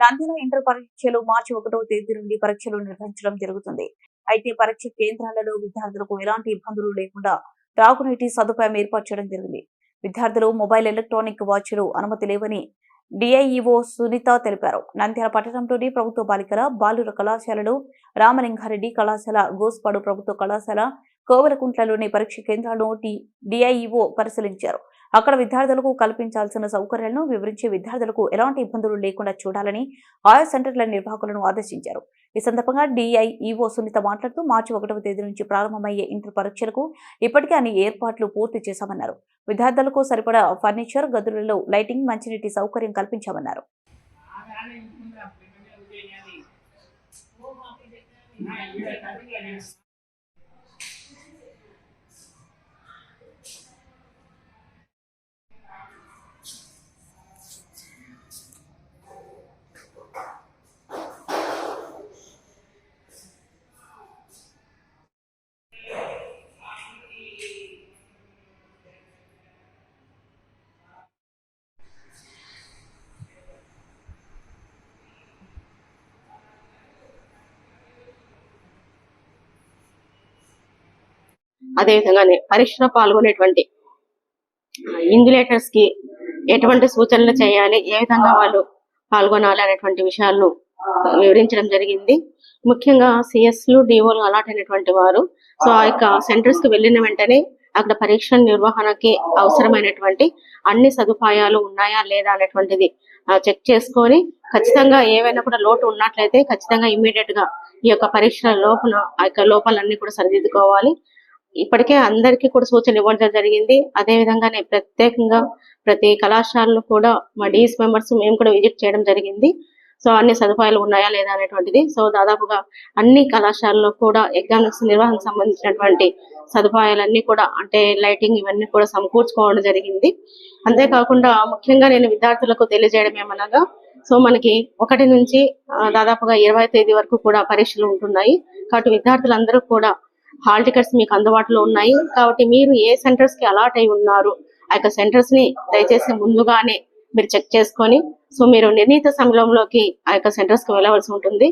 Nandyal inter పరీక్షలు మార్చి ఒకటో తేదీ నుండి పరీక్షలు నిర్వహించడం జరుగుతుంది. అయితే పరీక్ష కేంద్రాలలో విద్యార్థులకు ఎలాంటి ఇబ్బందులు లేకుండా త్రాగునీటి సదుపాయం ఏర్పాటు చేయడం జరిగింది. విద్యార్థులు మొబైల్ ఎలక్ట్రానిక్ వాచ్లు అనుమతి లేవని డిఐఈఓ సునీత తెలిపారు. నంద్యాల పట్టణంలోని ప్రభుత్వ బాలికల బాలుర కళాశాలలు రామలింగారెడ్డి కళాశాల గోస్పాడు ప్రభుత్వ కళాశాల కోవలకుంట్లలోని పరీక్ష కేంద్రాలను డిఐఈఓ పరిశీలించారు. అక్కడ విద్యార్థులకు కల్పించాల్సిన సౌకర్యాలను వివరించి విద్యార్థులకు ఎలాంటి ఇబ్బందులు లేకుండా చూడాలని ఆయా సెంటర్ల నిర్వాహకులను ఆదేశించారు. ఈ సందర్భంగా డిఐఈఓ సునీత మాట్లాడుతూ మార్చి ఒకటవ తేదీ నుంచి ప్రారంభమయ్యే ఇంటర్ పరీక్షలకు ఇప్పటికే అన్ని ఏర్పాట్లు పూర్తి చేశామన్నారు. విద్యార్థులకు సరిపడా ఫర్నిచర్ గదులలో లైటింగ్ మంచినీటి సౌకర్యం కల్పించామన్నారు. అదేవిధంగానే పరీక్షలో పాల్గొనేటువంటి ఇన్విలేటర్స్కి ఎటువంటి సూచనలు చేయాలి ఏ విధంగా వాళ్ళు పాల్గొనాలి అనేటువంటి విషయాలను వివరించడం జరిగింది. ముఖ్యంగా సిఎస్లు డిఓలు అలాట్ అయినటువంటి వారు సో ఆ యొక్క సెంటర్స్కి వెళ్ళిన వెంటనే అక్కడ పరీక్ష నిర్వహణకి అవసరమైనటువంటి అన్ని సదుపాయాలు ఉన్నాయా లేదా అనేటువంటిది చెక్ చేసుకొని ఖచ్చితంగా ఏవైనా కూడా లోటు ఉన్నట్లయితే ఖచ్చితంగా ఇమ్మీడియట్గా ఈ యొక్క పరీక్షల లోపల ఆ యొక్క లోపాలన్నీ కూడా సరిదిద్దుకోవాలి. ఇప్పటికే అందరికీ కూడా సూచనలు ఇవ్వడం జరిగింది. అదే విధంగానే ప్రత్యేకంగా ప్రతి కళాశాలలో కూడా మా డిఎస్ మెంబర్స్ మేము కూడా విజిట్ చేయడం జరిగింది. సో అన్ని సదుపాయాలు ఉన్నాయా లేదా అనేటువంటిది. సో దాదాపుగా అన్ని కళాశాలలో కూడా ఎగ్జామ్స్ నిర్వహణకు సంబంధించినటువంటి సదుపాయాలన్నీ కూడా అంటే లైటింగ్ ఇవన్నీ కూడా సమకూర్చుకోవడం జరిగింది. అంతేకాకుండా ముఖ్యంగా నేను విద్యార్థులకు తెలియజేయడం ఏమనగా సో మనకి ఒకటి నుంచి దాదాపుగా ఇరవై తేదీ వరకు కూడా పరీక్షలు ఉంటున్నాయి. కాబట్టి విద్యార్థులందరూ కూడా హాల్ టికెట్స్ మీకు అందుబాటులో ఉన్నాయి. కాబట్టి మీరు ఏ సెంటర్స్కి అలాట్ అయి ఉన్నారు ఆ యొక్క సెంటర్స్ని దయచేసి ముందుగానే మీరు చెక్ చేసుకొని సో మీరు నిర్ణీత సమయంలోకి ఆ యొక్క సెంటర్స్కి వెళ్ళవలసి ఉంటుంది.